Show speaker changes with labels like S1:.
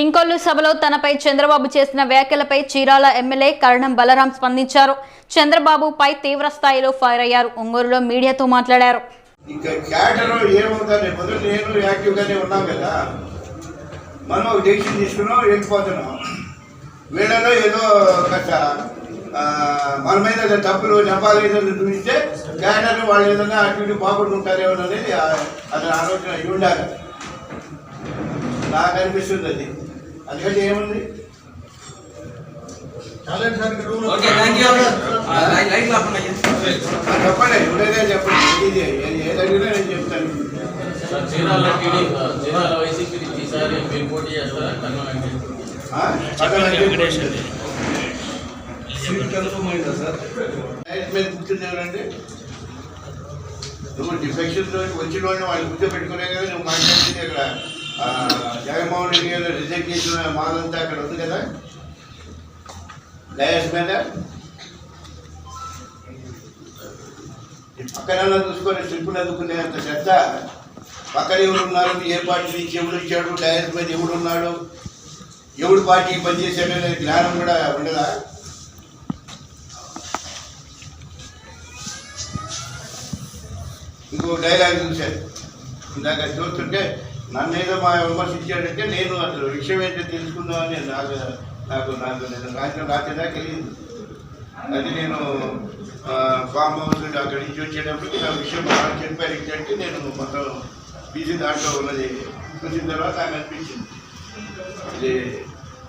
S1: ఇంకొల్లు సభలో తనపై చంద్రబాబు చేసిన వ్యాఖ్యలపై చీరాల ఎమ్మెల్యే కరణం బలరాం స్పందించారు. చంద్రబాబుపై తీవ్ర స్థాయిలో ఫైర్ అయ్యారు. ఒంగోలులో మీడియాతో మాట్లాడారు.
S2: మనం ఒక డెసిషన్ తీసుకున్నాం వెళ్ళిపోతున్నాం. వీళ్ళలో ఏదో కాస్త మన మీద ఏదో తప్పులు చెప్పాలి ఏదో చూపిస్తే క్యాటర్ వాళ్ళు ఏదైనా అటు ఇటు బాగుంటుంటారేమో అనేది అతని ఆలోచన అయి ఉండాలి. నాకు అనిపిస్తుంది అది. అందుకంటే ఏముంది? ఆ, చెప్పండి ఎవరైనా చెప్పండి ఇది ఏది ఏది అడిగినా నేను చెప్తాను.
S3: సార్ చీరాల చీరాల వైసీపీ ఈసారి మీరు పోటీ చేస్తారా?
S2: ఎవరండి నువ్వు డిఫెక్షన్ వచ్చిన వాడిని వాళ్ళు కూర్చోబెట్టుకునే కదా నువ్వు మాట్లాడింది అక్కడ ఆ, జగన్మోహన్ రెడ్డి గారు రిజెక్ట్ చేసిన మాదంతా అక్కడ ఉంది కదా? డయాస్ మీద? పక్కన చూసుకొని స్లిప్పులు అందుకునే అంత శ్రద్ధ. పక్కన ఎవరు ఉన్నారు? ఏ పార్టీ నుంచి ఎవరు ఇచ్చాడు డయాస్ మీద ఎవడు ఉన్నాడు? ఎవడు పార్టీకి పనిచేసాడనే జ్ఞానం కూడా ఉండదా? ఇంకో డైలాగ్ చూశారు ఇందాక చూస్తుంటే నన్ను ఏదో మా విమర్శించాడంటే నేను అసలు విషయం ఏంటో తెలుసుకుందామని నాకు నాకు నాకు నేను రాజ్యం రాసేదా తెలియదు అది నేను ఫామ్ హౌస్ అక్కడి నుంచి వచ్చేటప్పటికి నా విషయం బాగా చెప్పారు. ఏంటంటే నేను మొత్తం బీసీ దాంట్లో ఉన్నది. చూసిన తర్వాత నాకు అనిపించింది. ఇది